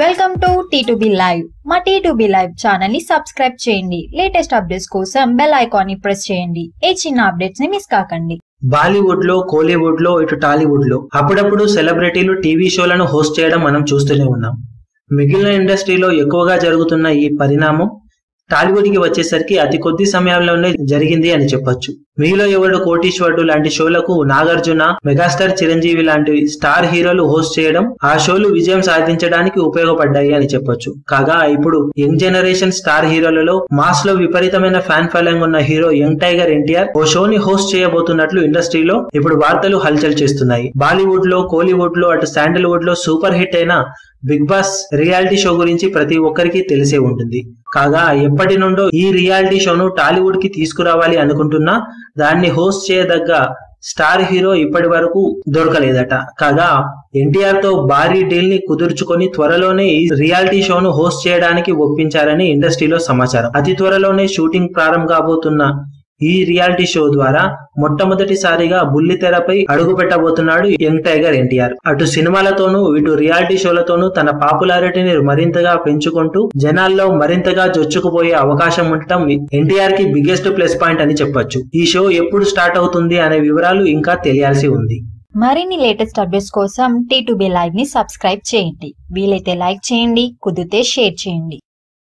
Welcome to T live మా T live ఛానల్ని subscribe చేయండి. లేటెస్ట్ అప్డేట్స్ కోసం బెల్ ఐకాన్ని ప్రెస్ చేయండి. ఏ చిన్న అప్డేట్స్ని మిస్ కాకండి. బాలీవుడ్లో కోలీవుడ్లో ఇటు టాలీవుడ్లో అప్పుడప్పుడు సెలబ్రిటీలు టీవీ షోలను హోస్ట్ చేయడం మనం చూస్తూనే ఉన్నాం. మిగిలిన ఇండస్ట్రీలో ఎక్కువగా జరుగుతున్న ఈ పరిణామం టాలీవుడ్కి వచ్చేసరికి అతి కొద్ది సమయంలోనే జరిగింది అని చెప్పొచ్చు. మీలో ఎవరు కోటీశ్వరుడు లాంటి షోలకు నాగార్జున మెగాస్టార్ చిరంజీవి లాంటి స్టార్ హీరోలు హోస్ట్ చేయడం ఆ షోలు విజయం సాధించడానికి ఉపయోగపడ్డాయి అని చెప్పొచ్చు. కాగా ఇప్పుడు యంగ్ జనరేషన్ స్టార్ హీరోలలో మాస్లో విపరీతమైన ఫ్యాన్ ఫాలోయింగ్ ఉన్న హీరో యంగ్ టైగర్ ఎన్టీఆర్ ఓ షోని హోస్ట్ చేయబోతున్నట్లు ఇండస్ట్రీలో ఇప్పుడు వార్తలు హల్చల్ చేస్తున్నాయి. బాలీవుడ్లో కోలీవుడ్లో అటు శాండల్వుడ్లో సూపర్ హిట్ అయిన బిగ్ బాస్ రియాలిటీ షో గురించి ప్రతి ఒక్కరికి తెలిసే ఉంటుంది. కాగా ఎప్పటి నుండో ఈ రియాలిటీ షోను టాలీవుడ్కి తీసుకురావాలి అనుకుంటున్నా దాన్ని హోస్ట్ చేయదగ్గ స్టార్ హీరో ఇప్పటి వరకు దొరకలేదట. కాగా ఎన్టీఆర్తో భారీ డీల్ని కుదుర్చుకొని త్వరలోనే ఈ రియాలిటీ షోను హోస్ట్ చేయడానికి ఒప్పించారని ఇండస్ట్రీలో సమాచారం. అతి త్వరలోనే షూటింగ్ ప్రారంభం కాబోతున్న ఈ రియాలిటీ షో ద్వారా మొట్టమొదటిసారిగా బుల్లి తెరపై అడుగు పెట్టబోతున్నాడు యంగ్ టైగర్ ఎన్టీఆర్. అటు సినిమాలతోనూ ఇటు రియాలిటీ షోలతోనూ తన పాపులారిటీని మరింతగా పెంచుకుంటూ జనాల్లో మరింతగా జొచ్చుకుపోయే అవకాశం ఉండటం ఎన్టీఆర్కి బిగ్గెస్ట్ ప్లస్ పాయింట్ అని చెప్పొచ్చు. ఈ షో ఎప్పుడు స్టార్ట్ అవుతుంది అనే వివరాలు ఇంకా తెలియాల్సి ఉంది. మరిన్ని లేటెస్ట్ అప్డేట్స్ కోసం టీ లైవ్ని సబ్స్క్రైబ్ చేయండి. వీలైతే లైక్ చేయండి కుదిరితే షేర్ చేయండి.